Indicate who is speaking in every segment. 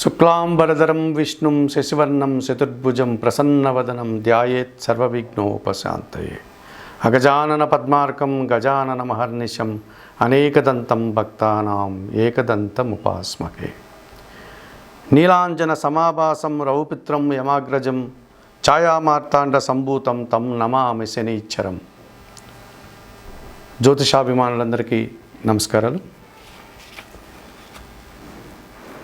Speaker 1: శుక్లాంబరధరం విష్ణుం శశివర్ణం చతుర్భుజం ప్రసన్నవదనం ధ్యాయేత్ సర్వవిఘ్నోపశాంతయే. అగజానన పద్మార్కం గజానన మహర్నిశం అనేకదంతం భక్తానాం ఏకదంతముపాస్మకే నీలాంజన సమాభాసం రౌపిత్రం యమాగ్రజం ఛాయామార్తాండ సంభూతం తం నమామి శనీశ్వరం జ్యోతిషాభిమానులందరికీ నమస్కారాలు.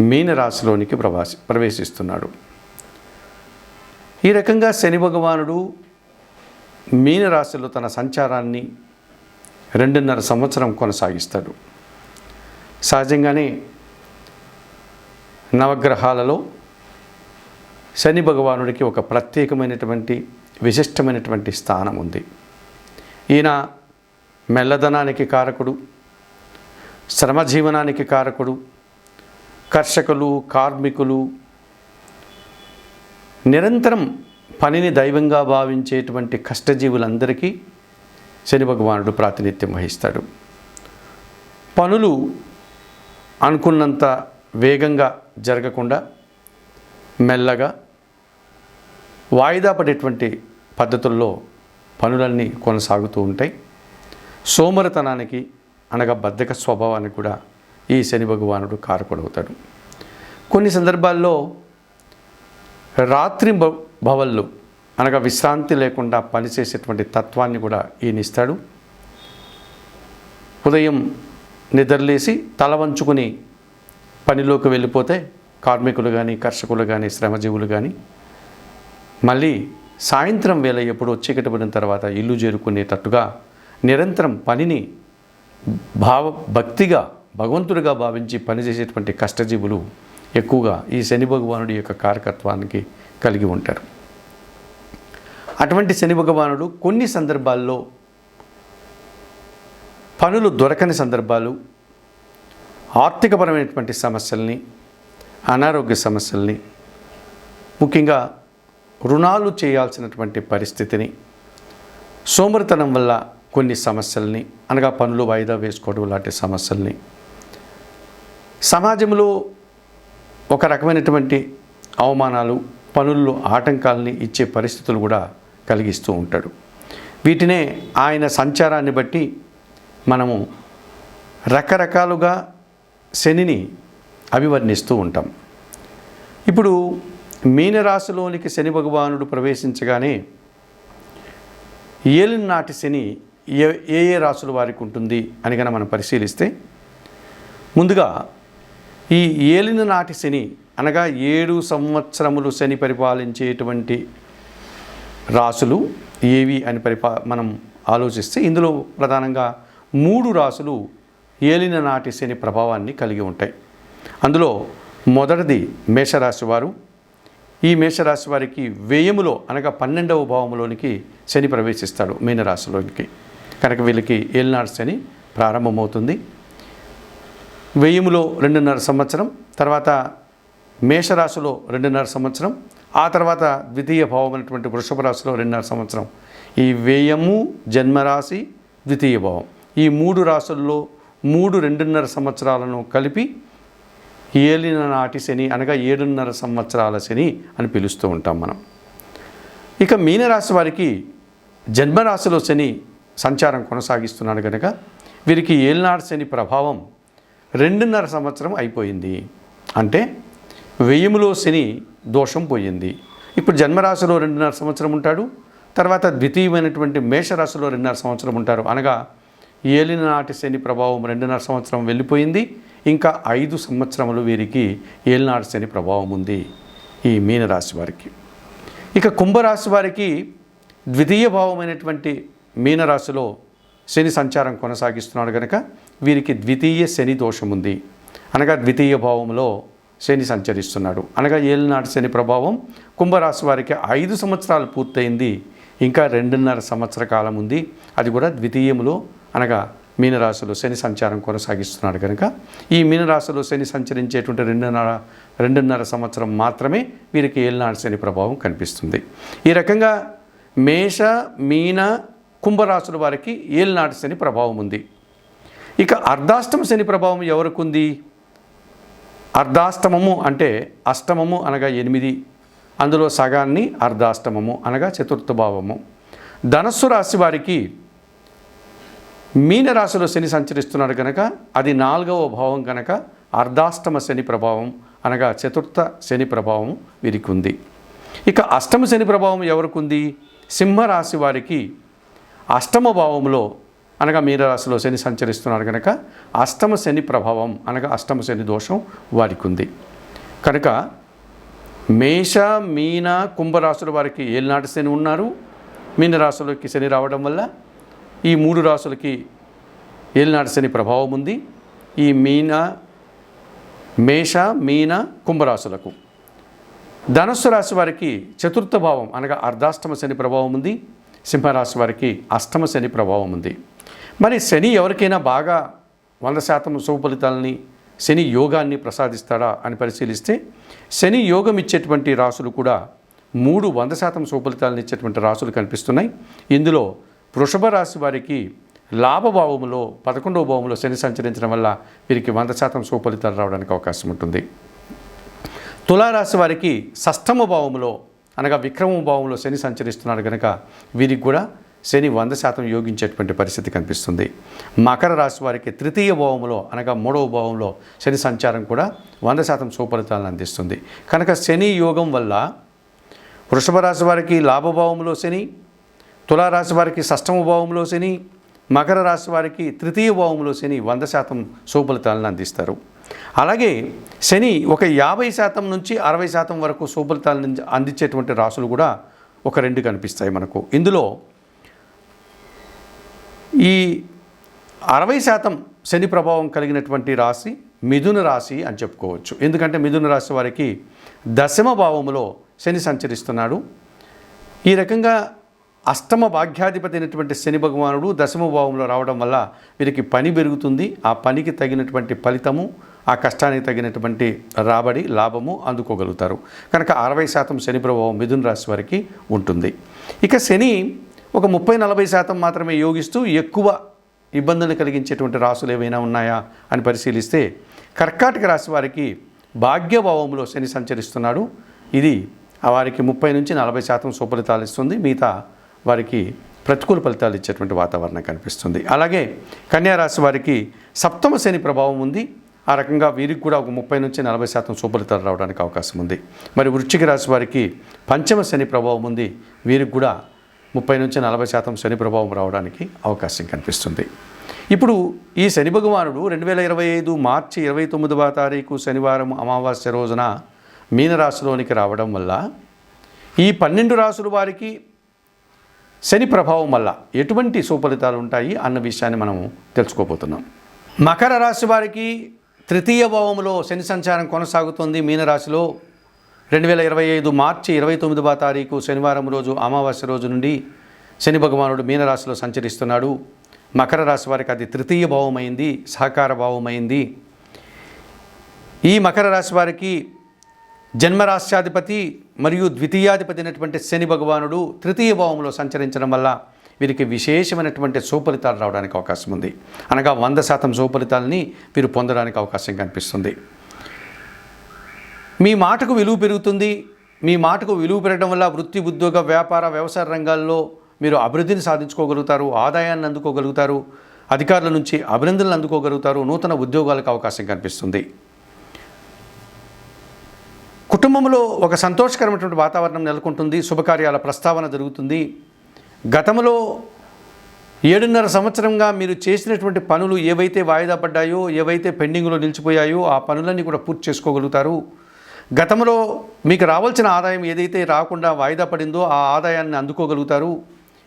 Speaker 1: మీనరాశిలోనికి ప్రవాసి ప్రవేశిస్తున్నాడు. ఈ రకంగా శని భగవానుడు మీనరాశిలో తన సంచారాన్ని రెండున్నర సంవత్సరం కొనసాగిస్తాడు. సహజంగానే నవగ్రహాలలో శని భగవానుడికి ఒక ప్రత్యేకమైనటువంటి విశిష్టమైనటువంటి స్థానం ఉంది. ఈయన మెల్లదనానికి కారకుడు శ్రమజీవనానికి కారకుడు కర్షకులు కార్మికులు నిరంతరం పనిని దైవంగా భావించేటువంటి కష్టజీవులందరికీ శని భగవానుడు ప్రాతినిధ్యం వహిస్తాడు. పనులు అనుకున్నంత వేగంగా జరగకుండా మెల్లగా వాయిదా పడేటువంటి పద్ధతుల్లో పనులన్నీ కొనసాగుతూ ఉంటాయి. సోమరతనానికి అనగా బద్ధక స్వభావానికి కూడా ఈ శని భగవానుడు కారకుడవుతాడు. కొన్ని సందర్భాల్లో రాత్రి భ భవళ్ళు అనగా విశ్రాంతి లేకుండా పనిచేసేటువంటి తత్వాన్ని కూడా ఈయన ఇస్తాడు ఉదయం నిద్రలేసి తల వంచుకుని పనిలోకి వెళ్ళిపోతే కార్మికులు కానీ కర్షకులు కానీ శ్రమజీవులు కానీ మళ్ళీ సాయంత్రం వేళ ఎప్పుడు చీకటి పడిన తర్వాత ఇల్లు చేరుకునేటట్టుగా నిరంతరం పనిని భావ భక్తిగా భగవంతుడిగా భావించి పనిచేసేటువంటి కష్టజీవులు ఎక్కువగా ఈ శని భగవానుడి యొక్క కారకత్వానికి కలిగి ఉంటారు. అటువంటి శని భగవానుడు కొన్ని సందర్భాల్లో పనులు దొరకని సందర్భాలు ఆర్థికపరమైనటువంటి సమస్యల్ని అనారోగ్య సమస్యల్ని ముఖ్యంగా రుణాలు చేయాల్సినటువంటి పరిస్థితిని సోమరితనం వల్ల కొన్ని సమస్యల్ని అనగా పనులు వాయిదా వేసుకోవడం లాంటి సమస్యల్ని సమాజంలో ఒక రకమైనటువంటి అవమానాలు పనుల్లో ఆటంకాలని ఇచ్చే పరిస్థితులు కూడా కలిగిస్తూ ఉంటాడు. వీటినే ఆయన సంచారాన్ని బట్టి మనము రకరకాలుగా శనిని అభివర్ణిస్తూ ఉంటాం. ఇప్పుడు మీనరాశిలోనికి శని భగవానుడు ప్రవేశించగానే ఏలినాటి శని ఏ ఏ రాశుల వారికి ఉంటుంది అని కనుక మనం పరిశీలిస్తే ముందుగా ఈ ఏలిన నాటి శని అనగా ఏడు సంవత్సరములు శని పరిపాలించేటువంటి రాసులు ఏవి అని పరిపా మనం ఆలోచిస్తే ఇందులో ప్రధానంగా మూడు రాసులు ఏలిన నాటి శని ప్రభావాన్ని కలిగి ఉంటాయి. అందులో మొదటిది మేషరాశి వారు. ఈ మేషరాశి వారికి వ్యయములో అనగా పన్నెండవ భావంలోనికి శని ప్రవేశిస్తాడు మీనరాశిలోనికి. కనుక వీళ్ళకి ఏలినాడు శని ప్రారంభమవుతుంది. వ్యయములో రెండున్నర సంవత్సరం తర్వాత మేషరాశిలో రెండున్నర సంవత్సరం ఆ తర్వాత ద్వితీయ భావం అనేటువంటి వృషభ రాశిలో రెండున్నర సంవత్సరం. ఈ వ్యయము జన్మరాశి ద్వితీయ భావం. ఈ మూడు రాశుల్లో మూడు రెండున్నర సంవత్సరాలను కలిపి ఏలిన నాటి శని అనగా ఏడున్నర సంవత్సరాల శని అని పిలుస్తూ ఉంటాం మనం. ఇక మీనరాశి వారికి జన్మరాశిలో శని సంచారం కొనసాగిస్తున్నాడు కనుక వీరికి ఏలినాడు శని ప్రభావం రెండున్నర సంవత్సరం అయిపోయింది. అంటే వెయ్యిములో శని దోషం పోయింది. ఇప్పుడు జన్మరాశిలో రెండున్నర సంవత్సరం ఉంటాడు తర్వాత ద్వితీయమైనటువంటి మేషరాశిలో రెండున్నర సంవత్సరం ఉంటారు. అనగా ఏలిన నాటి శని ప్రభావం రెండున్నర సంవత్సరం వెళ్ళిపోయింది ఇంకా ఐదు సంవత్సరములు వీరికి ఏలినాటి శని ప్రభావం ఉంది ఈ మీనరాశి వారికి. ఇక కుంభరాశి వారికి ద్వితీయ భావమైనటువంటి మీనరాశిలో శని సంచారం కొనసాగిస్తున్నాడు కనుక వీరికి ద్వితీయ శని దోషం ఉంది. అనగా ద్వితీయ భావంలో శని సంచరిస్తున్నాడు. అనగా ఏలినాటి శని ప్రభావం కుంభరాశి వారికి ఐదు సంవత్సరాలు పూర్తయింది. ఇంకా రెండున్నర సంవత్సర కాలం ఉంది. అది కూడా ద్వితీయములో అనగా మీనరాశిలో శని సంచారం కొనసాగిస్తున్నాడు కనుక ఈ మీనరాశిలో శని సంచరించేటువంటి రెండున్నర రెండున్నర సంవత్సరం మాత్రమే వీరికి ఏలినాడు శని ప్రభావం కనిపిస్తుంది. ఈ రకంగా మేష మీన కుంభరాశుల వారికి ఏలినాటి శని ప్రభావం ఉంది. ఇక అర్ధాష్టమ శని ప్రభావం ఎవరికి ఉంది అర్ధాష్టమము అంటే అష్టమము అనగా ఎనిమిది. అందులో సగాన్ని అర్ధాష్టమము అనగా చతుర్థ భావము. ధనస్సు రాశి వారికి మీనరాశిలో శని సంచరిస్తున్నాడు కనుక అది నాలుగవ భావం కనుక అర్ధాష్టమ శని ప్రభావం అనగా చతుర్థ శని ప్రభావం వీరికి ఉంది ఇక అష్టమ శని ప్రభావం ఎవరికి ఉంది సింహరాశి వారికి అష్టమ భావంలో అనగా మీనరాశిలో శని సంచరిస్తున్నారు కనుక అష్టమ శని ప్రభావం అనగా అష్టమ శని దోషం వారికి ఉంది. కనుక మేష మీన కుంభరాశుల వారికి ఏలినాటి శని ఉన్నారు. మీనరాశులకి శని రావడం వల్ల ఈ మూడు రాశులకి ఏలినాటి శని ప్రభావం ఉంది. ఈ మీన మేష మీన కుంభరాశులకు. ధనస్సు రాశి వారికి చతుర్థ భావం అనగా అర్ధాష్టమ శని ప్రభావం ఉంది. సింహరాశి వారికి అష్టమ శని ప్రభావం ఉంది. మరి శని ఎవరికైనా బాగా వంద శాతం సుఫలితాలని శని యోగాన్ని ప్రసాదిస్తాడా అని పరిశీలిస్తే శని యోగం ఇచ్చేటువంటి రాసులు కూడా మూడు వంద శాతం సుఫలితాలను ఇచ్చేటువంటి రాసులు కనిపిస్తున్నాయి. ఇందులో వృషభ రాశి వారికి లాభభావంలో పదకొండవ భావంలో శని సంచరించడం వల్ల వీరికి వంద శాతం సుఫలితాలు రావడానికి అవకాశం ఉంటుంది. తులారాశి వారికి షష్టమ భావంలో అనగా విక్రమ భావంలో శని సంచరిస్తున్నాడు కనుక వీరికి కూడా శని వంద శాతం యోగించేటువంటి పరిస్థితి కనిపిస్తుంది. మకర రాశి వారికి తృతీయ భావంలో అనగా మూడవ భావంలో శని సంచారం కూడా వంద శాతం సుఫలితాలను అందిస్తుంది. కనుక శని యోగం వల్ల వృషభ రాశి వారికి లాభభావంలో శని తులారాశి వారికి షష్టమ భావంలో శని మకర రాశి వారికి తృతీయ భావంలో శని వంద శాతం సుఫలితాలను అందిస్తారు. అలాగే శని ఒక యాభై శాతం నుంచి అరవై శాతం వరకు సుఫలితాలను అందించేటువంటి రాసులు కూడా ఒక రెండు కనిపిస్తాయి మనకు. ఇందులో ఈ అరవై శాతం శని ప్రభావం కలిగినటువంటి రాశి మిథున రాశి అని చెప్పుకోవచ్చు. ఎందుకంటే మిథున రాశి వారికి దశమ భావములో శని సంచరిస్తున్నాడు. ఈ రకంగా అష్టమ భాగ్యాధిపతి అయినటువంటి శని భగవానుడు దశమ భావంలో రావడం వల్ల వీరికి పని పెరుగుతుంది. ఆ పనికి తగినటువంటి ఫలితము ఆ కష్టానికి తగినటువంటి రాబడి లాభము అందుకోగలుగుతారు. కనుక అరవై శాతం శని ప్రభావం మిథున రాశి వారికి ఉంటుంది. ఇక శని ఒక ముప్పై నలభై శాతం మాత్రమే యోగిస్తూ ఎక్కువ ఇబ్బందులు కలిగించేటువంటి రాసులు ఏవైనా ఉన్నాయా అని పరిశీలిస్తే కర్కాటక రాశి వారికి భాగ్యభావంలో శని సంచరిస్తున్నాడు. ఇది ఆ వారికి ముప్పై నుంచి నలభై శాతం సుఫలితాలు ఇస్తుంది. మిగతా వారికి ప్రతికూల ఫలితాలు ఇచ్చేటువంటి వాతావరణం కనిపిస్తుంది. అలాగే కన్యా రాశి వారికి సప్తమ శని ప్రభావం ఉంది. ఆ రకంగా వీరికి కూడా ఒక ముప్పై నుంచి నలభై శాతం సుఫలితాలు రావడానికి అవకాశం ఉంది. మరి వృశ్చిక రాశి వారికి పంచమ శని ప్రభావం ఉంది. వీరికి కూడా ముప్పై నుంచి నలభై శాతం శని ప్రభావం రావడానికి అవకాశం కనిపిస్తుంది. ఇప్పుడు ఈ శని భగవానుడు రెండు వేల ఇరవై ఐదు మార్చి ఇరవై తొమ్మిదవ తారీఖు శనివారం అమావాస్య రోజున మీనరాశిలోనికి రావడం వల్ల ఈ పన్నెండు రాసుల వారికి శని ప్రభావం వల్ల ఎటువంటి సుఫలితాలు ఉంటాయి అన్న విషయాన్ని మనం తెలుసుకోబోతున్నాం. మకర రాశి వారికి తృతీయ భావంలో శని సంచారం కొనసాగుతుంది మీనరాశిలో. రెండు వేల ఇరవై ఐదు మార్చి ఇరవై తొమ్మిదవ తారీఖు శనివారం రోజు అమావాస్య రోజు నుండి శని భగవానుడు మీనరాశిలో సంచరిస్తున్నాడు. మకర రాశి వారికి అది తృతీయ భావమైంది సహకార భావమైంది. ఈ మకర రాశి వారికి జన్మరాశ్యాధిపతి మరియు ద్వితీయాధిపతి అయినటువంటి శని భగవానుడు తృతీయ భావంలో సంచరించడం వల్ల వీరికి విశేషమైనటువంటి సుఫలితాలు రావడానికి అవకాశం ఉంది. అనగా వంద శాతం సుఫలితాలని వీరు పొందడానికి అవకాశం కనిపిస్తుంది. మీ మాటకు విలువ పెరుగుతుంది. మీ మాటకు విలువ పెరగడం వల్ల వృత్తి ఉద్యోగ వ్యాపార వ్యవసాయ రంగాల్లో మీరు అభివృద్ధిని సాధించుకోగలుగుతారు ఆదాయాన్ని అందుకోగలుగుతారు అధికారుల నుంచి అభినందనలు అందుకోగలుగుతారు నూతన ఉద్యోగాలకు అవకాశం కనిపిస్తుంది. కుటుంబంలో ఒక సంతోషకరమైనటువంటి వాతావరణం నెలకొంటుంది. శుభకార్యాల ప్రస్తావన జరుగుతుంది. గతంలో ఏడున్నర సంవత్సరంగా మీరు చేసినటువంటి పనులు ఏవైతే వాయిదా పడ్డాయో ఏవైతే పెండింగ్లో నిలిచిపోయాయో ఆ పనులన్నీ కూడా పూర్తి చేసుకోగలుగుతారు. గతంలో మీకు రావాల్సిన ఆదాయం ఏదైతే రాకుండా వాయిదా పడిందో ఆ ఆదాయాన్ని అందుకోగలుగుతారు.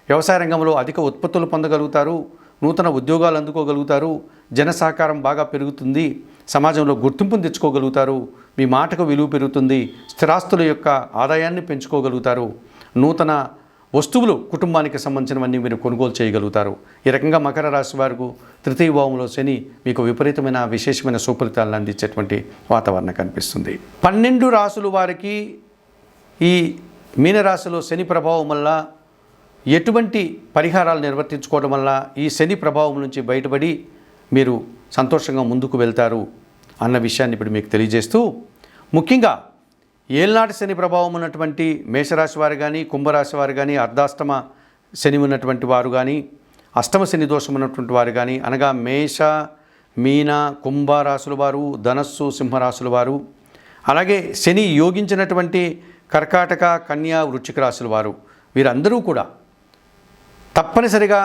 Speaker 1: వ్యవసాయ రంగంలో అధిక ఉత్పత్తులు పొందగలుగుతారు. నూతన ఉద్యోగాలు అందుకోగలుగుతారు. జన సహకారం బాగా పెరుగుతుంది. సమాజంలో గుర్తింపును తెచ్చుకోగలుగుతారు. మీ మాటకు విలువ పెరుగుతుంది. స్థిరాస్తుల యొక్క ఆదాయాన్ని పెంచుకోగలుగుతారు. నూతన వస్తువులు కుటుంబానికి సంబంధించినవన్నీ మీరు కొనుగోలు చేయగలుగుతారు. ఈ రకంగా మకర రాశి వారికి తృతీయ భావంలో శని మీకు విపరీతమైన విశేషమైన సుఫలితాలను అందించేటువంటి వాతావరణం కనిపిస్తుంది. పన్నెండు రాసుల వారికి ఈ మీనరాశిలో శని ప్రభావం వల్ల ఎటువంటి పరిహారాలు నిర్వర్తించుకోవడం వల్ల ఈ శని ప్రభావం నుంచి బయటపడి మీరు సంతోషంగా ముందుకు వెళ్తారు అన్న విషయాన్ని ఇప్పుడు మీకు తెలియజేస్తూ ముఖ్యంగా ఏళ్ళనాటి శని ప్రభావం ఉన్నటువంటి మేషరాశి వారు కానీ కుంభరాశి వారు కానీ అర్ధాష్టమ శని ఉన్నటువంటి వారు కానీ అష్టమ శని దోషం ఉన్నటువంటి వారు కానీ అనగా మేష మీన కుంభరాశుల వారు ధనస్సు సింహరాశుల వారు అలాగే శని యోగించినటువంటి కర్కాటక కన్యా వృచ్చిక రాశుల వారు వీరందరూ కూడా తప్పనిసరిగా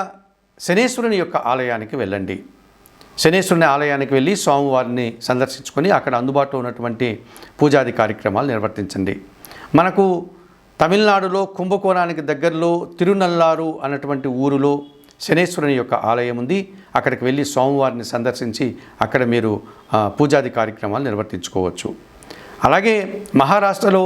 Speaker 1: శనేశ్వరుని యొక్క ఆలయానికి వెళ్ళండి. శనేశ్వరుని ఆలయానికి వెళ్ళి స్వామివారిని సందర్శించుకొని అక్కడ అందుబాటులో ఉన్నటువంటి పూజాది కార్యక్రమాలు నిర్వర్తించండి. మనకు తమిళనాడులో కుంభకోణానికి దగ్గరలో తిరునల్లారు అన్నటువంటి ఊరిలో శనేశ్వరుని యొక్క ఆలయం ఉంది. అక్కడికి వెళ్ళి స్వామివారిని సందర్శించి అక్కడ మీరు పూజాది కార్యక్రమాలు నిర్వర్తించుకోవచ్చు. అలాగే మహారాష్ట్రలో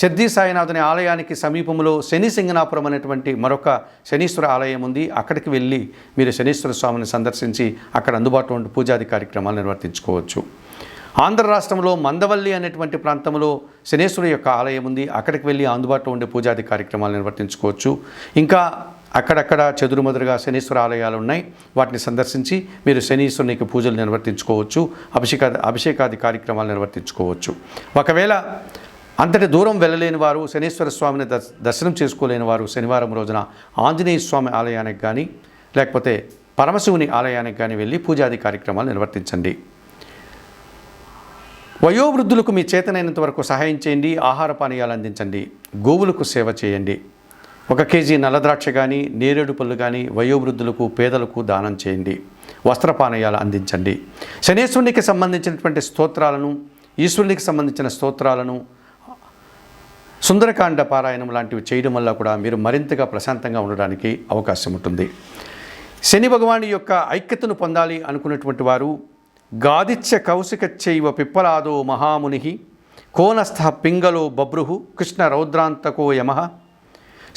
Speaker 1: షిర్దీ సాయినాథుని ఆలయానికి సమీపంలో శని సింగనాపురం అనేటువంటి మరొక శనీశ్వర ఆలయం ఉంది. అక్కడికి వెళ్ళి మీరు శనీశ్వర స్వామిని సందర్శించి అక్కడ అందుబాటులో ఉండే పూజాది కార్యక్రమాలు నిర్వర్తించుకోవచ్చు. ఆంధ్ర రాష్ట్రంలో మందవల్లి అనేటువంటి ప్రాంతంలో శనేశ్వరి యొక్క ఆలయం ఉంది. అక్కడికి వెళ్ళి అందుబాటులో ఉండే పూజాది కార్యక్రమాలు నిర్వర్తించుకోవచ్చు. ఇంకా అక్కడక్కడ చెదురుమదురుగా శనీశ్వర ఆలయాలు ఉన్నాయి. వాటిని సందర్శించి మీరు శనీశ్వరునికి పూజలు నిర్వర్తించుకోవచ్చు. అభిషేకా అభిషేకాది కార్యక్రమాలు నిర్వర్తించుకోవచ్చు. ఒకవేళ అంతటి దూరం వెళ్ళలేని వారు శనీశ్వర స్వామిని దర్శనం చేసుకోలేని వారు శనివారం రోజున ఆంజనేయ స్వామి ఆలయానికి కానీ లేకపోతే పరమశివుని ఆలయానికి కానీ వెళ్ళి పూజాది కార్యక్రమాలు నిర్వర్తించండి. వయోవృద్ధులకు మీ చేతనైనంత వరకు సహాయం చేయండి ఆహార పానీయాలు అందించండి గోవులకు సేవ చేయండి. ఒక కేజీ నల్లద్రాక్ష కానీ నేరేడు పళ్ళు కానీ వయోవృద్ధులకు పేదలకు దానం చేయండి. వస్త్రపానీయాలు అందించండి. శనేశ్వరునికి సంబంధించినటువంటి స్తోత్రాలను ఈశ్వరునికి సంబంధించిన స్తోత్రాలను సుందరకాండ పారాయణం లాంటివి చేయడం వల్ల కూడా మీరు మరింతగా ప్రశాంతంగా ఉండడానికి అవకాశం ఉంటుంది. శని భగవాని యొక్క ఐక్యతను పొందాలి అనుకున్నటువంటి వారు గాదిత్య కౌశిక చైవ పిప్పలాదో మహాముని కోనస్థ పింగలో బబ్రుహు కృష్ణ రౌద్రాంతకో యమ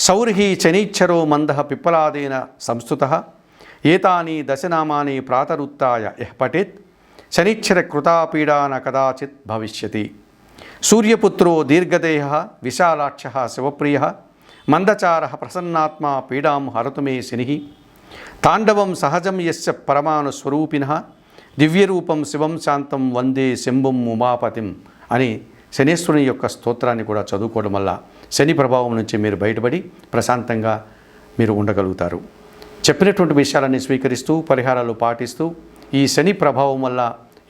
Speaker 1: సౌర్హి చనీచ్చరో మంద పిప్పలాదేన సంస్థుత ఏతాని దశనామాని ప్రాతరుత్తాయ యః పఠేత్ శనిచ్చర కృతాపీడాన కదాచిత్ భవిష్యతి. సూర్యపుత్రో దీర్ఘదేహ విశాలాక్ష శివప్రియ మందచార ప్రసన్నాత్మా పీడాం హరతుమే శని. తాండవం సహజం యస్య పరమాణుస్వరూపిణ దివ్యరూపం శివం శాంతం వందే శంభుం ఉమాపతిం అని శనేశ్వరుని యొక్క స్తోత్రాన్ని కూడా చదువుకోవడం వల్ల శని ప్రభావం నుంచి మీరు బయటపడి ప్రశాంతంగా మీరు ఉండగలుగుతారు. చెప్పినటువంటి విషయాలన్నీ స్వీకరిస్తూ పరిహారాలు పాటిస్తూ ఈ శని ప్రభావం వల్ల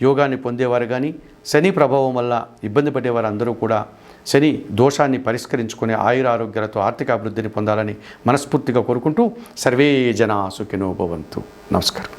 Speaker 1: యోగాన్ని పొందేవారు కానీ శని ప్రభావం వల్ల ఇబ్బంది పడేవారు అందరూ కూడా శని దోషాన్ని పరిష్కరించుకునే ఆయుర ఆరోగ్యాలతో ఆర్థిక అభివృద్ధిని పొందాలని మనస్ఫూర్తిగా కోరుకుంటూ సర్వే జనా సుఖినోభవంతు నమస్కారం.